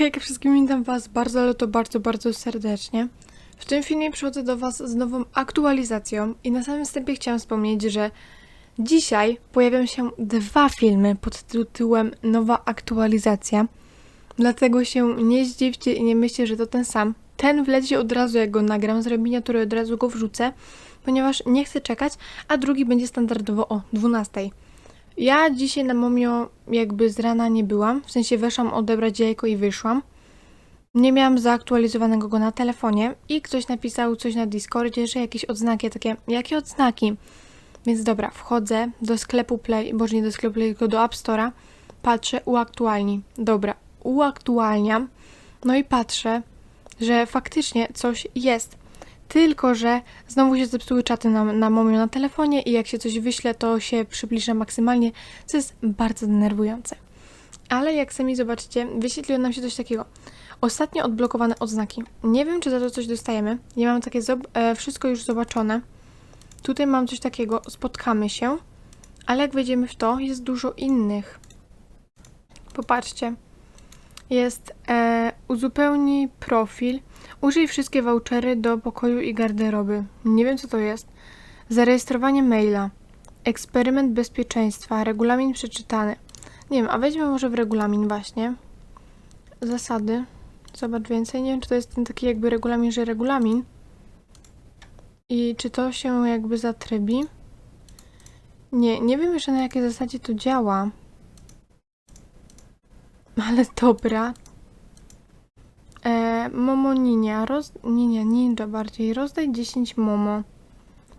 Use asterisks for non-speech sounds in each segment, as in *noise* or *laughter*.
Hejka wszystkim, witam was bardzo, ale to bardzo, bardzo serdecznie. W tym filmie przychodzę do was z nową aktualizacją i na samym wstępie chciałam wspomnieć, że dzisiaj pojawią się dwa filmy pod tytułem Nowa aktualizacja. Dlatego się nie zdziwcie i nie myślcie, że to ten sam. Ten wleci od razu, jak go nagram, zrobię miniaturę od razu go wrzucę, ponieważ nie chcę czekać, a drugi będzie standardowo o 12. Ja dzisiaj na Momio jakby z rana nie byłam, w sensie weszłam odebrać jajko i wyszłam. Nie miałam zaktualizowanego go na telefonie i ktoś napisał coś na Discordzie, że jakieś odznaki, takie, jakie odznaki? Więc dobra, wchodzę do sklepu Play, boże nie do sklepu Play, tylko do App Store'a, patrzę, uaktualnij. Dobra, uaktualniam, no i patrzę, że faktycznie coś jest. Tylko, że znowu się zepsuły czaty na, na Momio na telefonie i jak się coś wyśle, to się przybliża maksymalnie, co jest bardzo denerwujące. Ale jak sami zobaczycie, wyświetliło nam się coś takiego. Ostatnio odblokowane odznaki. Nie wiem, czy za to coś dostajemy. Nie mam takie e, wszystko już zobaczone. Tutaj mam coś takiego, spotkamy się, ale jak wejdziemy w to, jest dużo innych. Popatrzcie. Jest e, uzupełnij profil, użyj wszystkie vouchery do pokoju i garderoby. Nie wiem co to jest. Zarejestrowanie maila, eksperyment bezpieczeństwa, regulamin przeczytany. Nie wiem, a weźmy może w regulamin właśnie. Zasady. Zobacz więcej. Nie wiem, czy to jest ten taki jakby regulamin, że regulamin. I czy to się jakby zatrybi? Nie, nie wiem jeszcze na jakiej zasadzie to działa. Ale dobra. Momo Ninia. Roz... Ninia, ninja bardziej. Rozdaj 10 momo.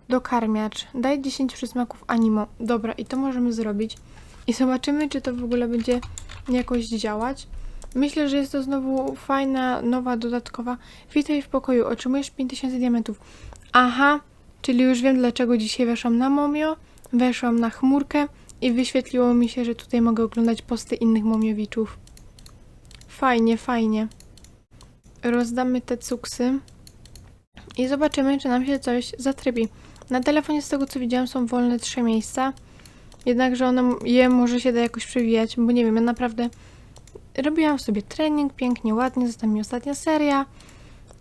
Dokarmiacz. Daj 10 przysmaków animo. Dobra, i to możemy zrobić. I zobaczymy, czy to w ogóle będzie jakoś działać. Myślę, że jest to znowu fajna, nowa, dodatkowa. Witaj w pokoju. Otrzymujesz 5000 diamentów. Aha, czyli już wiem, dlaczego dzisiaj weszłam na Momio. Weszłam na chmurkę i wyświetliło mi się, że tutaj mogę oglądać posty innych momiowiczów. Fajnie, fajnie. Rozdamy te cuksy i zobaczymy, czy nam się coś zatrybi. Na telefonie z tego co widziałam są wolne trzy miejsca. Jednakże one, je może się da jakoś przewijać, bo nie wiem, ja naprawdę robiłam sobie trening pięknie, ładnie, została mi ostatnia seria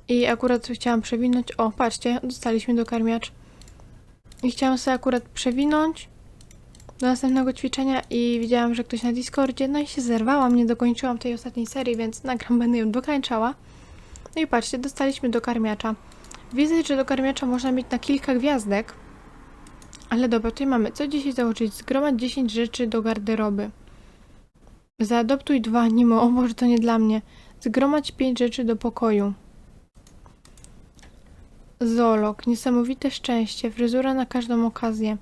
i akurat chciałam przewinąć. O, patrzcie, dostaliśmy dokarmiacz. I chciałam sobie akurat przewinąć do następnego ćwiczenia i widziałam, że ktoś na Discordzie, no i się zerwałam, nie dokończyłam tej ostatniej serii, więc nagram, będę ją dokończała. No i patrzcie, dostaliśmy dokarmiacza. Widzę, że dokarmiacza można mieć na kilka gwiazdek, ale dobra, tutaj mamy, co dzisiaj założyć? Zgromadź 10 rzeczy do garderoby. Zaadoptuj dwa animo, o Boże, to nie dla mnie. Zgromadź 5 rzeczy do pokoju. Zolog, niesamowite szczęście, fryzura na każdą okazję.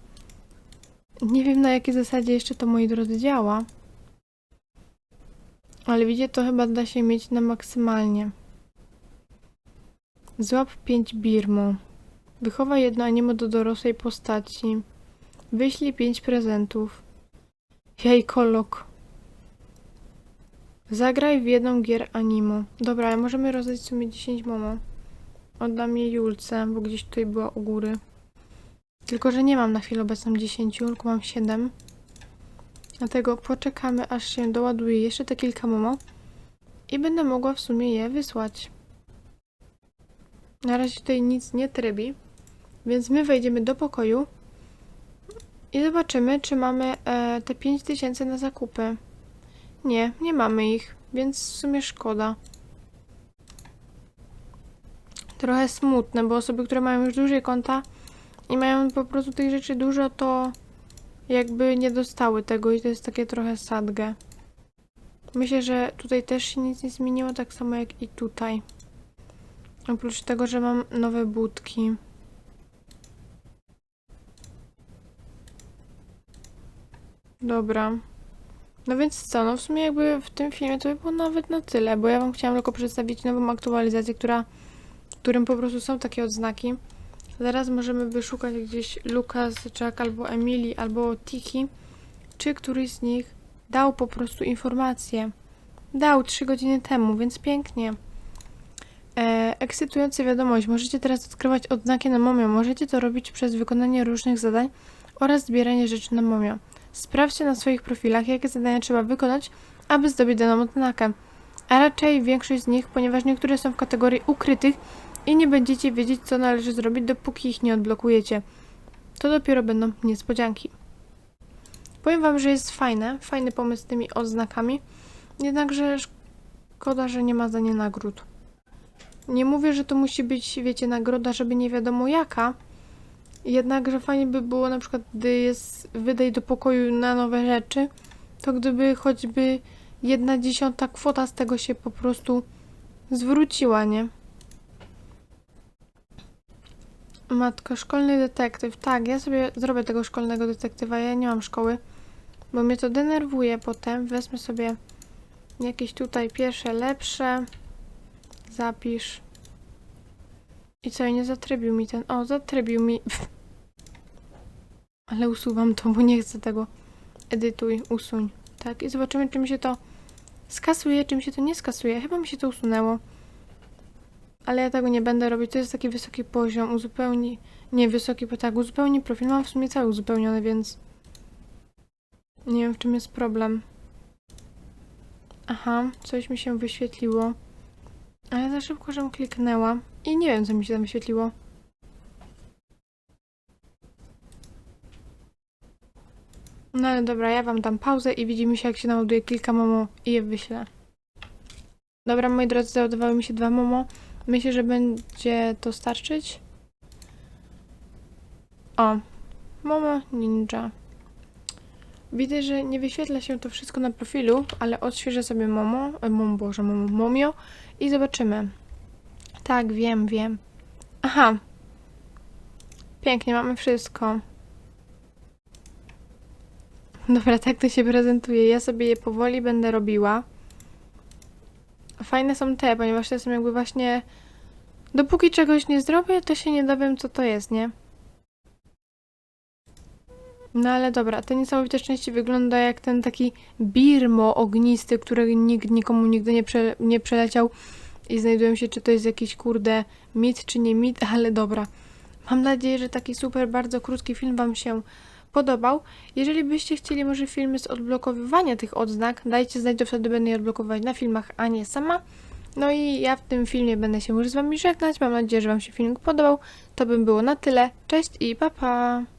Nie wiem na jakiej zasadzie jeszcze to, moi drodzy, działa. Ale widzicie, to chyba da się mieć na maksymalnie. Złap 5 birmu. Wychowaj jedno animo do dorosłej postaci. Wyślij 5 prezentów. Jajkolog. Zagraj w jedną gier animo. Dobra, ale możemy rozdać w sumie 10 momo. Oddam je Julce, bo gdzieś tutaj była u góry. Tylko, że nie mam na chwilę obecną 10, tylko mam 7. Dlatego poczekamy, aż się doładuje jeszcze te kilka momo. I będę mogła w sumie je wysłać. Na razie tutaj nic nie trybi. Więc my wejdziemy do pokoju. I zobaczymy, czy mamy e, te 5000 na zakupy. Nie, nie mamy ich, więc w sumie szkoda. Trochę smutne, bo osoby, które mają już dłużej konta i mają po prostu tych rzeczy dużo, to jakby nie dostały tego i to jest takie trochę sadge. Myślę, że tutaj też się nic nie zmieniło, tak samo jak i tutaj. Oprócz tego, że mam nowe budki. Dobra. No więc co, no w sumie jakby w tym filmie to by było nawet na tyle, bo ja wam chciałam tylko przedstawić nową aktualizację, która, w którym po prostu są takie odznaki. Zaraz możemy wyszukać gdzieś Lukas, Jack albo Emily, albo Tiki, czy któryś z nich dał po prostu informację. Dał 3 godziny temu, więc pięknie. E, ekscytująca wiadomość. Możecie teraz odkrywać odznaki na momio. Możecie to robić przez wykonanie różnych zadań oraz zbieranie rzeczy na momio. Sprawdźcie na swoich profilach, jakie zadania trzeba wykonać, aby zdobyć daną odznakę. a raczej większość z nich, ponieważ niektóre są w kategorii ukrytych i nie będziecie wiedzieć, co należy zrobić, dopóki ich nie odblokujecie. To dopiero będą niespodzianki. Powiem Wam, że jest fajne, fajny pomysł z tymi odznakami, jednakże szkoda, że nie ma za nie nagród. Nie mówię, że to musi być, wiecie, nagroda, żeby nie wiadomo jaka, jednakże fajnie by było na przykład, gdy jest wydaj do pokoju na nowe rzeczy, to gdyby choćby jedna dziesiąta kwota z tego się po prostu zwróciła, nie? Matko, szkolny detektyw. Tak, ja sobie zrobię tego szkolnego detektywa. Ja nie mam szkoły, bo mnie to denerwuje potem. Wezmę sobie jakieś tutaj pierwsze, lepsze. Zapisz. I co, i nie zatrybił mi ten... O, zatrybił mi... *laughs* Ale usuwam to, bo nie chcę tego. Edytuj, usuń. Tak, i zobaczymy, czy mi się to skasuje, czy mi się to nie skasuje. Chyba mi się to usunęło. Ale ja tego nie będę robić. To jest taki wysoki poziom. Uzupełnij. Nie, wysoki, bo tak, uzupełnij profil. Mam w sumie cały uzupełniony, więc. Nie wiem, w czym jest problem. Aha, coś mi się wyświetliło. Ale za szybko, żem kliknęła. I nie wiem, co mi się tam wyświetliło. No ale dobra, ja wam dam pauzę i widzimy się, jak się naładuje kilka momo i je wyślę. Dobra, moi drodzy, załadowały mi się dwa momo. Myślę, że będzie to starczyć. O, Momo Ninja. Widzę, że nie wyświetla się to wszystko na profilu, ale odświeżę sobie Momo, e, Momo, Boże, Momo, Momio i zobaczymy. Tak, wiem, wiem. Aha. Pięknie, mamy wszystko. Dobra, tak to się prezentuje. Ja sobie je powoli będę robiła. Fajne są te, ponieważ te są jakby właśnie... Dopóki czegoś nie zrobię, to się nie dowiem, co to jest, nie? No ale dobra, te niesamowite szczęście wygląda jak ten taki birmo ognisty, który nikt nikomu nigdy nie, prze, nie przeleciał i znajdują się, czy to jest jakiś kurde mit, czy nie mit, *laughs* ale dobra. Mam nadzieję, że taki super, bardzo krótki film Wam się podobał. Jeżeli byście chcieli może filmy z odblokowywania tych odznak, dajcie znać, to wtedy będę je odblokowywać na filmach, a nie sama. No i ja w tym filmie będę się już z Wami żegnać. Mam nadzieję, że Wam się film podobał. To by było na tyle. Cześć i pa pa!